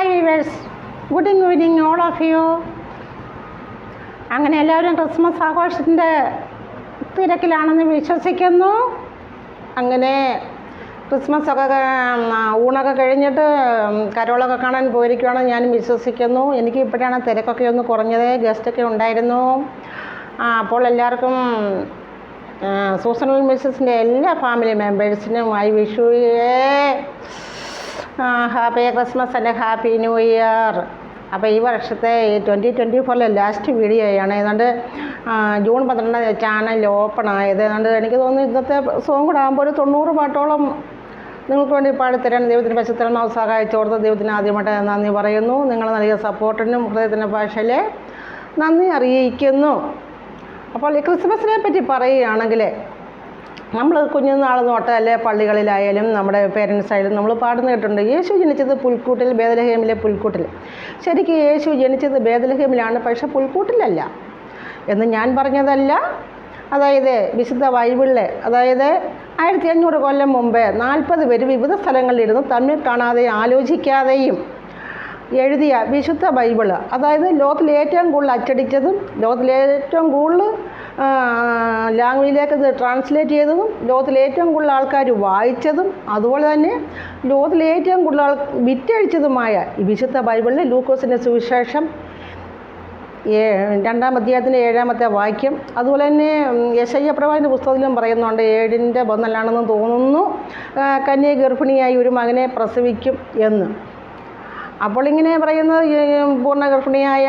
Hi viewers good evening all of you അങ്ങനെ എല്ലാവരും Christmas ആഘോഷത്തിന്റെ തിരക്കിലാണെന്ന് വിശ്വസിക്കുന്നു. അങ്ങനെ ക്രിസ്മസ് ഒക്കെ ഊണൊക്കെ കഴിഞ്ഞിട്ട് കരോളൊക്കെ കാണാൻ പോയിരിക്കുവാണെന്ന് ഞാനും വിശ്വസിക്കുന്നു. എനിക്ക് ഇപ്പോഴാണ് തിരക്കൊക്കെ ഒന്ന് കുറഞ്ഞത് ഗസ്റ്റൊക്കെ ഉണ്ടായിരുന്നു. അപ്പോൾ എല്ലാവർക്കും സൂസണൽ മിസ്സസിന്റെ എല്ലാ family മെമ്പേഴ്സിനും I wish you happy Christmas അല്ലെ? Happy new year. അപ്പോൾ ഈ വർഷത്തെ ട്വന്റി ട്വന്റി ഫോറിലെ ലാസ്റ്റ് വീഡിയോയാണ്. ഏതാണ്ട് ജൂൺ പന്ത്രണ്ട് ചാനൽ ഓപ്പൺ ആയത്. ഏതാണ്ട് എനിക്ക് തോന്നുന്നു ഇന്നത്തെ സോങ് കൂടെ ആകുമ്പോൾ ഒരു തൊണ്ണൂറ് പാട്ടോളം നിങ്ങൾക്ക് വേണ്ടി പാടിത്തരാൻ ദൈവത്തിന്റെ പശുത്തരമാവ് സഹായിച്ചോർത്ത് ദൈവത്തിന് ആദ്യമായിട്ട് നന്ദി പറയുന്നു. നിങ്ങൾ നൽകിയ സപ്പോർട്ടിനും ഹൃദയത്തിന്റെ ഭാഷയിലെ നന്ദി അറിയിക്കുന്നു. അപ്പോൾ ഈ ക്രിസ്മസിനെ പറ്റി പറയുകയാണെങ്കിൽ നമ്മൾ കുഞ്ഞുനാൾ തൊട്ട് അല്ലെ പള്ളികളിലായാലും നമ്മുടെ പേരൻസ് ആയാലും നമ്മൾ പാടുന്ന കേട്ടിട്ടുണ്ട്. യേശു ജനിച്ചത് പുൽക്കൂട്ടിൽ ബേദലഹേമിലെ പുൽക്കൂട്ടിൽ. ശരിക്കും യേശു ജനിച്ചത് ബേദലഹേമിലാണ് പക്ഷെ പുൽക്കൂട്ടിലല്ല. എന്ന് ഞാൻ പറഞ്ഞതല്ല. അതായത് വിശുദ്ധ ബൈബിളിലെ അതായത് ആയിരത്തി അഞ്ഞൂറ് കൊല്ലം മുമ്പേ നാൽപ്പത് പേര് വിവിധ സ്ഥലങ്ങളിലിരുന്ന് തമ്മിൽ കാണാതെ ആലോചിക്കാതെയും എഴുതിയ വിശുദ്ധ ബൈബിൾ. അതായത് ലോകത്തിൽ ഏറ്റവും കൂടുതൽ അച്ചടിച്ചതും ലോകത്തിലേറ്റവും കൂടുതൽ ലാംഗ്വേജിലേക്ക് ട്രാൻസ്ലേറ്റ് ചെയ്തതും ലോകത്തിലേറ്റവും കൂടുതൽ ആൾക്കാർ വായിച്ചതും അതുപോലെ തന്നെ ലോകത്തിലേറ്റവും കൂടുതൽ ആൾ വിറ്റഴിച്ചതുമായ ഈ വിശുദ്ധ ബൈബിളിൽ ലൂക്കോസിന്റെ സുവിശേഷം രണ്ടാം അധ്യായത്തിന്റെ ഏഴാമത്തെ വാക്യം. അതുപോലെ തന്നെ യശയ്യ പ്രവാചന്റെ പുസ്തകത്തിലും പറയുന്നുണ്ട് ഏഴിന്റെ ബന്ധനാണെന്ന് തോന്നുന്നു കന്യ ഗർഭിണിയായി ഒരു മകനെ പ്രസവിക്കും എന്ന്. അപ്പോൾ ഇങ്ങനെ പറയുന്നത് പൂർണ ഗർഭിണിയായ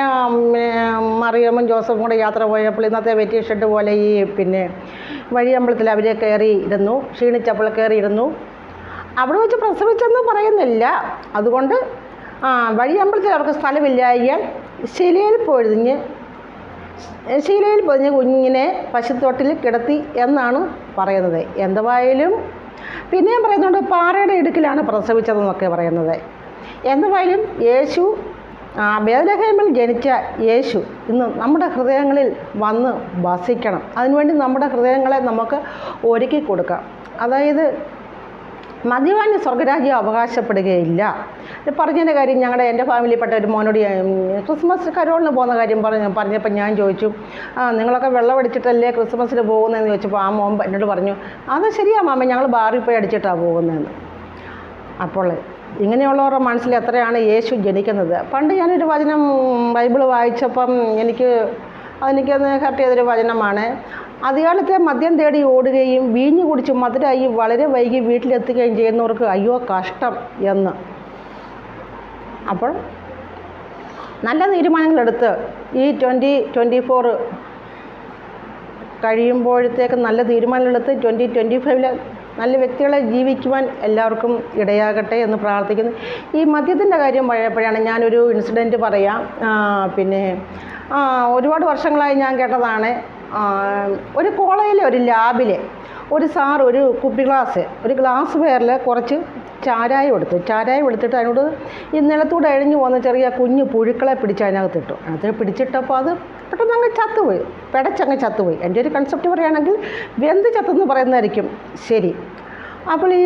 മറിയമ്മും ജോസഫും കൂടെ യാത്ര പോയപ്പോൾ ഇന്നത്തെ വെറ്റി ഷെഡ് പോലെ ഈ പിന്നെ വഴിയമ്പലത്തിൽ അവർ കയറി ഇരുന്നു ക്ഷീണിച്ചപ്പോൾ കയറി ഇരുന്നു അവിടെ വെച്ച് പ്രസവിച്ചെന്ന് പറയുന്നില്ല. അതുകൊണ്ട് ആ വഴിയമ്പലത്തിൽ അവർക്ക് സ്ഥലമില്ലായാൽ ശിലയിൽ പൊഴിഞ്ഞ് ശീലയിൽ പൊതിഞ്ഞ കുഞ്ഞിനെ പശുത്തൊട്ടിൽ കിടത്തി എന്നാണ് പറയുന്നത്. എന്തുവായാലും പിന്നെയും പറയുന്നുണ്ട് പാറയുടെ ഇടുക്കിലാണ് പ്രസവിച്ചതെന്നൊക്കെ പറയുന്നത്. എന്തുവായാലും യേശു ആ, വേദഹേമിൽ ജനിച്ച യേശു ഇന്ന് നമ്മുടെ ഹൃദയങ്ങളിൽ വന്ന് വസിക്കണം. അതിനുവേണ്ടി നമ്മുടെ ഹൃദയങ്ങളെ നമുക്ക് ഒരുക്കി കൊടുക്കാം. അതായത് മദ്യപാനി സ്വർഗരാജ്യം അവകാശപ്പെടുകയില്ല. പറഞ്ഞതിന്റെ കാര്യം ഞങ്ങളുടെ എന്റെ ഫാമിലിയിൽപ്പെട്ട ഒരു മോനോട് ക്രിസ്മസ് കരോളിന് പോകുന്ന കാര്യം പറഞ്ഞ് പറഞ്ഞപ്പോൾ ഞാൻ ചോദിച്ചു നിങ്ങളൊക്കെ വെള്ളം അടിച്ചിട്ടല്ലേ ക്രിസ്മസിന് പോകുന്നതെന്ന് ചോദിച്ചപ്പോൾ ആ മോൻ എന്നോട് പറഞ്ഞു അത് ശരിയാ മാമ ഞങ്ങൾ ബാറിൽ പോയി അടിച്ചിട്ടാണ് പോകുന്നതെന്ന്. അപ്പോൾ ഇങ്ങനെയുള്ളവരുടെ മനസ്സിൽ എത്രയാണ് യേശു ജനിക്കുന്നത്? പണ്ട് ഞാനൊരു വചനം ബൈബിൾ വായിച്ചപ്പം എനിക്ക് അതെനിക്കത് ഹർട്ട് ചെയ്തൊരു വചനമാണ്. അധികാലത്തെ മദ്യം തേടി ഓടുകയും വീഞ്ഞു കുടിച്ച് മധുരായി വളരെ വൈകി വീട്ടിലെത്തുകയും ചെയ്യുന്നവർക്ക് അയ്യോ കഷ്ടം എന്ന്. അപ്പോൾ നല്ല തീരുമാനങ്ങളെടുത്ത് ഈ ട്വന്റി ട്വന്റി ഫോർ കഴിയുമ്പോഴത്തേക്ക് നല്ല തീരുമാനങ്ങളെടുത്ത് ട്വന്റി ട്വന്റി ഫൈവിൽ നല്ല വ്യക്തികളെ ജീവിക്കുവാൻ എല്ലാവർക്കും ഇടയാകട്ടെ എന്ന് പ്രാർത്ഥിക്കുന്നു. ഈ മദ്യത്തിന്റെ കാര്യം പഴയപ്പോഴാണ് ഞാനൊരു ഇൻസിഡന്റ് പറയാം. പിന്നെ ഒരുപാട് വർഷങ്ങളായി ഞാൻ കേട്ടതാണ്. ഒരു കോളേജിലെ ഒരു ലാബിൽ ഒരു സാർ ഒരു കുപ്പി ഗ്ലാസ് ഒരു ഗ്ലാസ് പേരിൽ കുറച്ച് ചാരായം എടുത്തു. ചാരായം എടുത്തിട്ട് അതിനോട് ഈ നിലത്തൂടെ അഴിഞ്ഞു പോകുന്ന ചെറിയ കുഞ്ഞു പുഴുക്കളെ പിടിച്ച് അതിനകത്തിട്ടു അത് പിടിച്ചിട്ടപ്പോൾ അത് പെട്ടെന്ന് അങ്ങ് ചത്തുപോയി. പിടച്ചങ്ങ് ചത്തുപോയി. എന്റെ ഒരു കൺസെപ്റ്റ് പറയുകയാണെങ്കിൽ വെന്ത് ചത്തെന്ന് പറയുന്നതായിരിക്കും. ശരി. അപ്പോൾ ഈ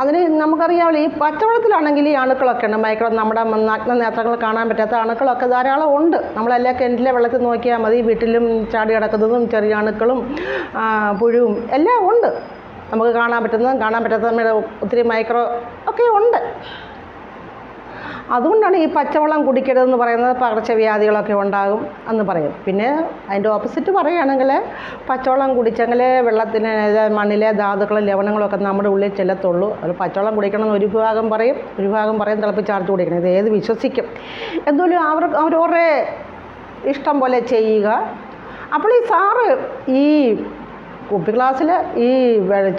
അതിന് നമുക്കറിയാമല്ലോ ഈ പച്ചവെള്ളത്തിലാണെങ്കിൽ ഈ അണുക്കളൊക്കെ ഉണ്ട്. മൈക്രോ നമ്മുടെ നഗ്ന നേത്രങ്ങൾ കാണാൻ പറ്റാത്ത അണുക്കളൊക്കെ ധാരാളം ഉണ്ട്. നമ്മളെല്ലാ കിണറ്റിലെ വെള്ളത്തിൽ നോക്കിയാൽ മതി. വീട്ടിലും ചാടി കിടക്കുന്നതും ചെറിയ അണുക്കളും പുഴുവും എല്ലാം ഉണ്ട്. നമുക്ക് കാണാൻ പറ്റുന്നതും കാണാൻ പറ്റാത്ത ഒത്തിരി മൈക്രോ ഒക്കെ ഉണ്ട്. അതുകൊണ്ടാണ് ഈ പച്ചവെള്ളം കുടിക്കരുതെന്ന് പറയുന്നത് പകർച്ചവ്യാധികളൊക്കെ ഉണ്ടാകും എന്ന് പറയും. പിന്നെ അതിന്റെ ഓപ്പോസിറ്റ് പറയുകയാണെങ്കിൽ പച്ചവെള്ളം കുടിച്ചെങ്കിൽ വെള്ളത്തിന് മണ്ണിലെ ധാതുക്കളും ലവണങ്ങളൊക്കെ നമ്മുടെ ഉള്ളിൽ ചെല്ലത്തുള്ളൂ. അത് പച്ചവെള്ളം കുടിക്കണമെന്ന് ഒരു ഭാഗം പറയും. ഒരു ഭാഗം പറയും തിളപ്പിച്ചാർത്ത് കുടിക്കണം. ഇത് ഏത് വിശ്വസിക്കും. എന്തോലും അവർ അവരവരുടെ ഇഷ്ടം പോലെ ചെയ്യുക. അപ്പോൾ ഈ സാറ് ഈ കുപ്പി ക്ലാസ്സിൽ ഈ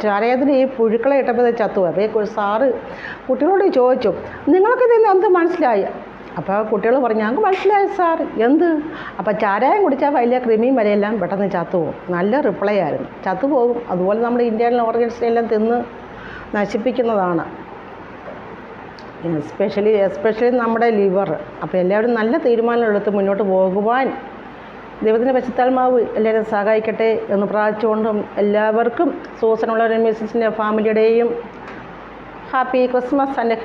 ചരയത്തിന് ഈ പുഴുക്കളെ ഇട്ടപ്പോൾ ചത്തു അപ്പോൾ ഈ സാറ് കുട്ടികളോട് ചോദിച്ചു നിങ്ങൾക്ക് നിന്ന് എന്ത് മനസ്സിലായി? അപ്പോൾ കുട്ടികൾ പറഞ്ഞു ഞങ്ങൾക്ക് മനസ്സിലായി സാർ എന്ത്? അപ്പോൾ ചാരായം കുടിച്ചാൽ വലിയ ക്രിമിയും വരെയെല്ലാം പെട്ടെന്ന് ചത്തുപോകും. നല്ല റിപ്ലൈ ആയിരുന്നു. ചത്തുപോകും. അതുപോലെ നമ്മുടെ ഇന്ത്യയിലെ ഓർഗൻസിനെല്ലാം തിന്ന് നശിപ്പിക്കുന്നതാണ്. എസ്പെഷ്യലി എസ്പെഷ്യലി നമ്മുടെ ലിവർ. അപ്പോൾ എല്ലാവരും നല്ല തീരുമാനമെടുത്ത് മുന്നോട്ട് പോകുവാൻ ദൈവത്തിന്റെ പശുത്താത്മാവ് എല്ലാവരും സഹായിക്കട്ടെ എന്ന് പ്രാർത്ഥിച്ചുകൊണ്ടും എല്ലാവർക്കും സൂസനുള്ള മിസ്സിന്റെ ഫാമിലിയുടെയും happy Christmas and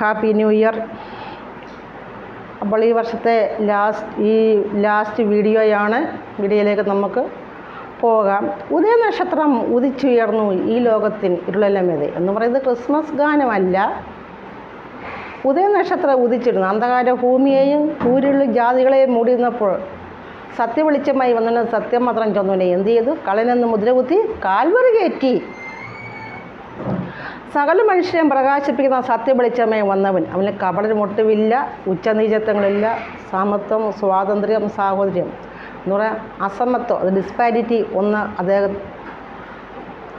happy new year. അപ്പോൾ ഈ വർഷത്തെ ലാസ്റ്റ് ഈ ലാസ്റ്റ് വീഡിയോയാണ് വീഡിയോയിലേക്ക് നമുക്ക് പോകാം. ഉദയ നക്ഷത്രം ഉദിച്ചുയർന്നു ഈ ലോകത്തിൻ ഇരുളലമേത് എന്ന് പറയുന്നത് ക്രിസ്മസ് ഗാനമല്ല. ഉദയ നക്ഷത്രം ഉദിച്ചിരുന്നു. അന്ധകാര ഭൂമിയെയും ഊരുള്ള ജാതികളെയും മൂടിയിരുന്നപ്പോൾ സത്യവെളിച്ചമായി വന്നിട്ട് സത്യം മാത്രം ചൊന്നുവിനെ എന്ത് ചെയ്തു? കളനെന്ന് മുദ്രകുത്തി കാൽവറി കയറ്റി. സകല മനുഷ്യരെയും പ്രകാശിപ്പിക്കുന്ന സത്യവെളിച്ചമായി വന്നവൻ. അവന് കപട മുട്ടുമില്ല ഉച്ചനീചത്വങ്ങളില്ല സമത്വം സ്വാതന്ത്ര്യം സാഹോദര്യം. എന്ന് പറയാൻ അസമത്വം അത് ഡിസ്പാരിറ്റി ഒന്ന് അദ്ദേഹം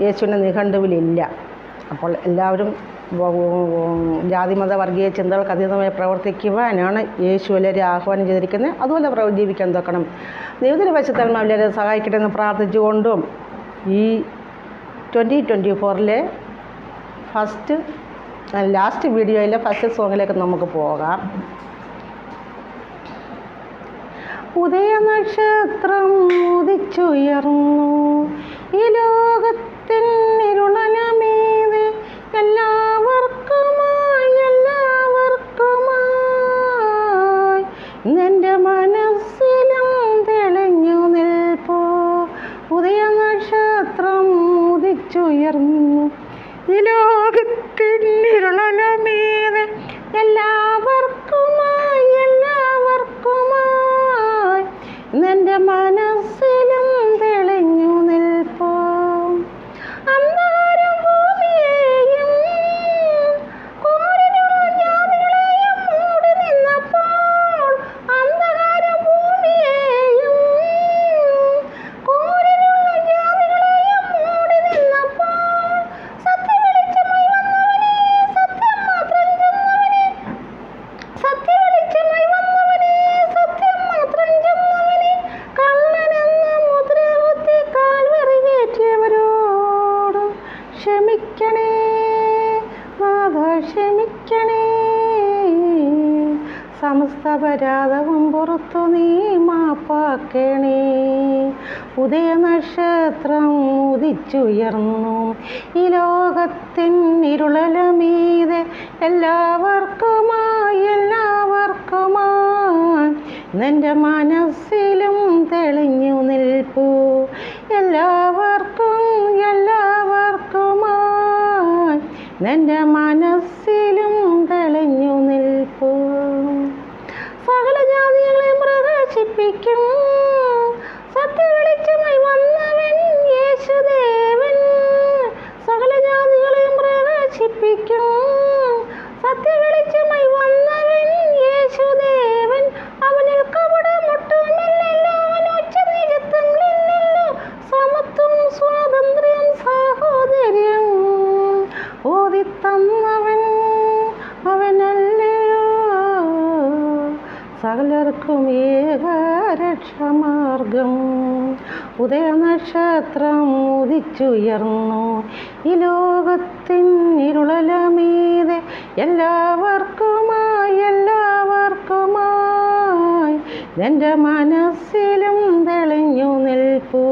യേശുവിന്റെ നിഘണ്ടുവിലില്ല. അപ്പോൾ എല്ലാവരും ജാതിമത വർഗീയ ചിന്തകൾക്ക് അതീതമായി പ്രവർത്തിക്കുവാനാണ് യേശു എല്ലാവരെയും ആഹ്വാനം ചെയ്തിരിക്കുന്നത്. അതുപോലെ ജീവിക്കാൻ നോക്കണം. ദൈവത്തിന്റെ വശത്തൽമ എല്ലാവരും സഹായിക്കട്ടെ എന്ന് പ്രാർത്ഥിച്ചുകൊണ്ടും ഈ ട്വന്റി ട്വന്റി ഫോറിലെ ഫസ്റ്റ് ലാസ്റ്റ് വീഡിയോയിലെ ഫസ്റ്റ് സോങ്ങിലേക്ക് നമുക്ക് പോകാം. ഉദയനക്ഷത്രം ഉദിച്ചുയർന്നു. ഉദിച്ചുയർന്നു ഈ ലോകത്തിൻ ഇരുളനമീത് എല്ലാവർക്കുമായി എല്ലാവർക്കുമായി. നിന്റെ മനസ്സിലും സമസ്ത പരാതവും പുറത്തു നീ മാപ്പാക്കണേ. ഉദയനക്ഷത്രം ഉദിച്ചുയർന്നു. ഈ ലോകത്തിൻ ഇരുളലമീതെ എല്ലാവർക്കുമായി എല്ലാവർക്കുമായി നിന്റെ മനസ്സിലും തെളിഞ്ഞു നിൽപ്പൂ. എല്ലാവർക്കും എല്ലാവർക്കുമായി നിന്റെ விற்கும் ഉദയനക്ഷത്രം ഉദിച്ചുയർന്നു. ഈ ലോകത്തിൻ ഇരുളലമീതെ എല്ലാവർക്കുമായി എല്ലാവർക്കുമായി എന്റെ മനസ്സിലും തെളിഞ്ഞു നിൽപ്പൂ.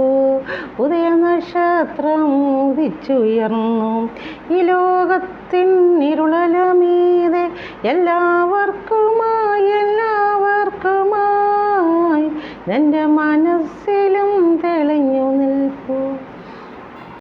ഉദയനക്ഷത്രം ഉദിച്ചുയർന്നു. ഈ ലോകത്തിൻ ഇരുളലമീതെ എല്ലാവർക്കുമായി എല്ലാവർക്കുമായി എന്റെ മനസ്സിൽ